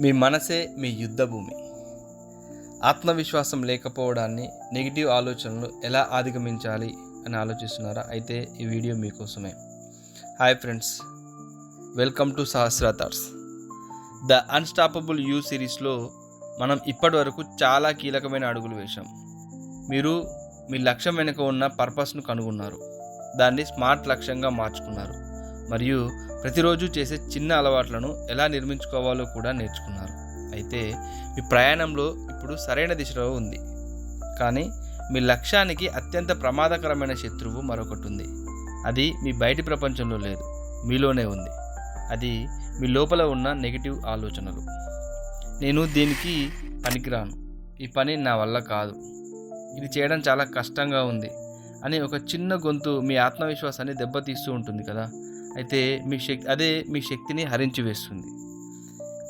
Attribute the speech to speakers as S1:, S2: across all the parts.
S1: మీ మనసే మీ యుద్ధభూమి. ఆత్మవిశ్వాసం లేకపోవడాన్ని నెగిటివ్ ఆలోచనలు ఎలా అధిగమించాలి అని ఆలోచిస్తున్నారా? అయితే ఈ వీడియో మీకోసమే. Hi friends welcome to Sahasra thoughts. The unstoppable you సిరీస్లో మనం ఇప్పటి వరకు చాలా కీలకమైన అడుగులు వేశాం. మీరు మీ లక్ష్యం వెనుక ఉన్న పర్పస్ను కనుగొన్నారు. దాన్ని స్మార్ట్ లక్ష్యంగా మార్చుకున్నారు. మరియు ప్రతిరోజు చేసే చిన్న అలవాట్లను ఎలా నిర్మించుకోవాలో కూడా నేర్చుకున్నారు. అయితే మీ ప్రయాణంలో ఇప్పుడు సరైన దిశలో ఉంది. కానీ మీ లక్ష్యానికి అత్యంత ప్రమాదకరమైన శత్రువు మరొకటి ఉంది అది మీ బయటి ప్రపంచంలో లేదు మీలోనే ఉంది. అది మీ లోపల ఉన్న నెగిటివ్ ఆలోచనలు. నేను దీనికి పనికిరాను. ఈ పని నా వల్ల కాదు. ఇది చేయడం చాలా కష్టంగా ఉంది అని ఒక చిన్న గొంతు మీ ఆత్మవిశ్వాసాన్ని దెబ్బతీస్తూ ఉంటుంది కదా. అయితే మీ శక్తి అదే మీ శక్తిని హరించి వేస్తుంది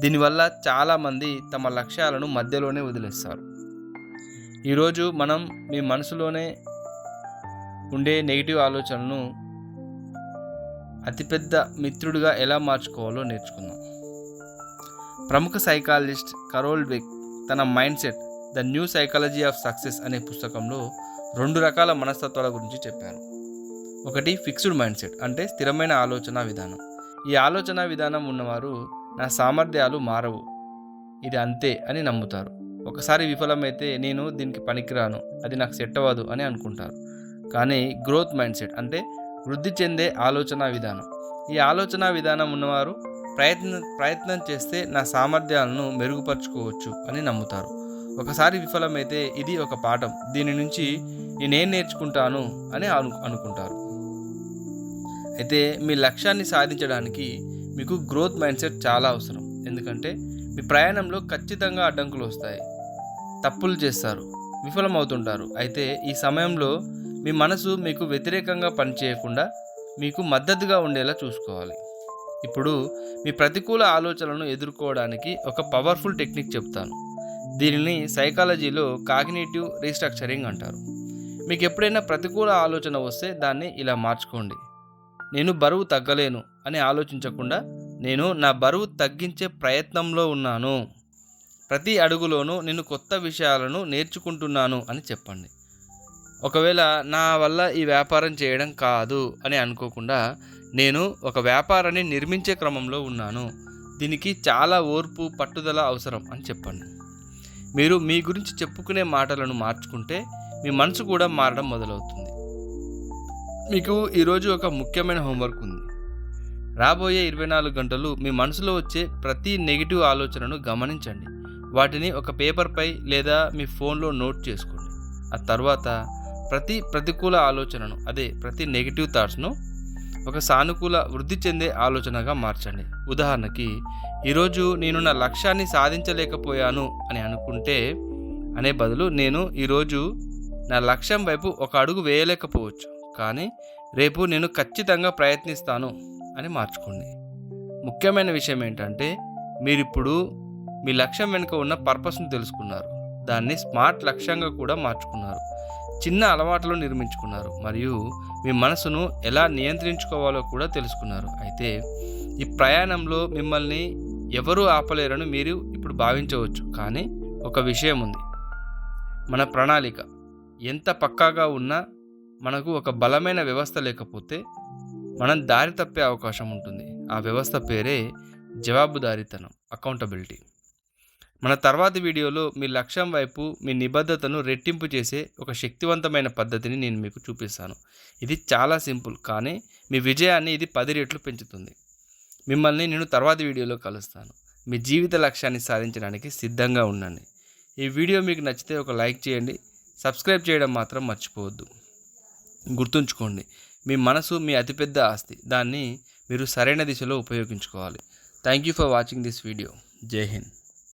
S1: దీనివల్ల చాలామంది తమ లక్ష్యాలను మధ్యలోనే వదిలేస్తారు. ఈరోజు మనం మీ మనసులోనే ఉండే నెగిటివ్ ఆలోచనను అతిపెద్ద మిత్రుడిగా ఎలా మార్చుకోవాలో నేర్చుకుందాం. ప్రముఖ సైకాలజిస్ట్ కరోల్ బెక్ తన mindset the new psychology of success అనే పుస్తకంలో రెండు రకాల మనస్తత్వాల గురించి చెప్పారు. ఒకటి ఫిక్స్డ్ మైండ్ సెట్ అంటే స్థిరమైన ఆలోచన విధానం. ఈ ఆలోచన విధానం ఉన్నవారు నా సామర్థ్యాలు మారవు. ఇది అంతే అని నమ్ముతారు. ఒకసారి విఫలమైతే నేను దీనికి పనికిరాను అది నాకు సెట్ అవ్వదు అని అనుకుంటారు. కానీ గ్రోత్ మైండ్ సెట్ అంటే వృద్ధి చెందే ఆలోచన విధానం. ఈ ఆలోచన విధానం ఉన్నవారు ప్రయత్నం ప్రయత్నం చేస్తే నా సామర్థ్యాలను మెరుగుపరుచుకోవచ్చు అని నమ్ముతారు. ఒకసారి విఫలమైతే ఇది ఒక పాఠం దీని నుంచి నేనేం నేర్చుకుంటాను అని అను అనుకుంటారు. అయితే మీ లక్ష్యాన్ని సాధించడానికి మీకు గ్రోత్ మైండ్ సెట్ చాలా అవసరం. ఎందుకంటే మీ ప్రయాణంలో ఖచ్చితంగా అడ్డంకులు వస్తాయి. తప్పులు చేస్తారు. విఫలమవుతుంటారు. అయితే ఈ సమయంలో మీ మనసు మీకు వ్యతిరేకంగా పనిచేయకుండా మీకు మద్దతుగా ఉండేలా చూసుకోవాలి. ఇప్పుడు మీ ప్రతికూల ఆలోచనలను ఎదుర్కోవడానికి ఒక పవర్ఫుల్ టెక్నిక్ చెప్తాను. దీనిని సైకాలజీలో కాగ్నేటివ్ రీస్ట్రక్చరింగ్ అంటారు. మీకు ఎప్పుడైనా ప్రతికూల ఆలోచన వస్తే దాన్ని ఇలా మార్చుకోండి. నేను బరువు తగ్గలేను అని ఆలోచించకుండా నేను నా బరువు తగ్గించే ప్రయత్నంలో ఉన్నాను. ప్రతి అడుగులోనూ నేను కొత్త విషయాలను నేర్చుకుంటున్నాను అని చెప్పండి. ఒకవేళ నా వల్ల ఈ వ్యాపారం చేయడం కాదు అని అనుకోకుండా నేను ఒక వ్యాపారాన్ని నిర్మించే క్రమంలో ఉన్నాను. దీనికి చాలా ఓర్పు పట్టుదల అవసరం అని చెప్పండి. మీరు మీ గురించి చెప్పుకునే మాటలను మార్చుకుంటే మీ మనసు కూడా మారడం మొదలవుతుంది. మీకు ఈరోజు ఒక ముఖ్యమైన హోంవర్క్ ఉంది. రాబోయే ఇరవై నాలుగు గంటలు మీ మనసులో వచ్చే ప్రతి నెగిటివ్ ఆలోచనను గమనించండి. వాటిని ఒక పేపర్పై లేదా మీ ఫోన్లో నోట్ చేసుకోండి. ఆ తర్వాత ప్రతి ప్రతికూల ఆలోచనను అదే ప్రతి నెగిటివ్ థాట్స్ను ఒక సానుకూల వృద్ధి చెందే ఆలోచనగా మార్చండి. ఉదాహరణకి ఈరోజు నేను నా లక్ష్యాన్ని సాధించలేకపోయాను అని అనుకుంటే అనే బదులు నేను ఈరోజు నా లక్ష్యం వైపు ఒక అడుగు వేయలేకపోవచ్చు. కానీ రేపు నేను ఖచ్చితంగా ప్రయత్నిస్తాను అని మార్చుకోండి. ముఖ్యమైన విషయం ఏంటంటే మీరిప్పుడు మీ లక్ష్యం వెనుక ఉన్న పర్పస్ని తెలుసుకున్నారు. దాన్ని స్మార్ట్ లక్ష్యంగా కూడా మార్చుకున్నారు. చిన్న అలవాట్లు నిర్మించుకున్నారు. మరియు మీ మనసును ఎలా నియంత్రించుకోవాలో కూడా తెలుసుకున్నారు. అయితే ఈ ప్రయాణంలో మిమ్మల్ని ఎవరూ ఆపలేరని మీరు ఇప్పుడు భావించవచ్చు. కానీ ఒక విషయం ఉంది. మన ప్రణాళిక ఎంత పక్కాగా ఉన్నా మనకు ఒక బలమైన వ్యవస్థ లేకపోతే మనం దారి తప్పే అవకాశం ఉంటుంది. ఆ వ్యవస్థ పేరే జవాబుదారీతనం అకౌంటబిలిటీ మన తర్వాతి వీడియోలో మీ లక్ష్యం వైపు మీ నిబద్ధతను రెట్టింపు చేసే ఒక శక్తివంతమైన పద్ధతిని నేను మీకు చూపిస్తాను. ఇది చాలా సింపుల్ కానీ మీ విజయాన్ని ఇది పది రెట్లు పెంచుతుంది. మిమ్మల్ని నేను తర్వాతి వీడియోలో కలుస్తాను. మీ జీవిత లక్ష్యాన్ని సాధించడానికి సిద్ధంగా ఉండండి. ఈ వీడియో మీకు నచ్చితే ఒక లైక్ చేయండి. సబ్స్క్రైబ్ చేయడం మాత్రం మర్చిపోవద్దు. గుర్తుంచుకోండి. మీ మనసు మీ అతిపెద్ద ఆస్తి. దాన్ని మీరు సరైన దిశలో ఉపయోగించుకోవాలి. Thank you for watching this video జై హింద్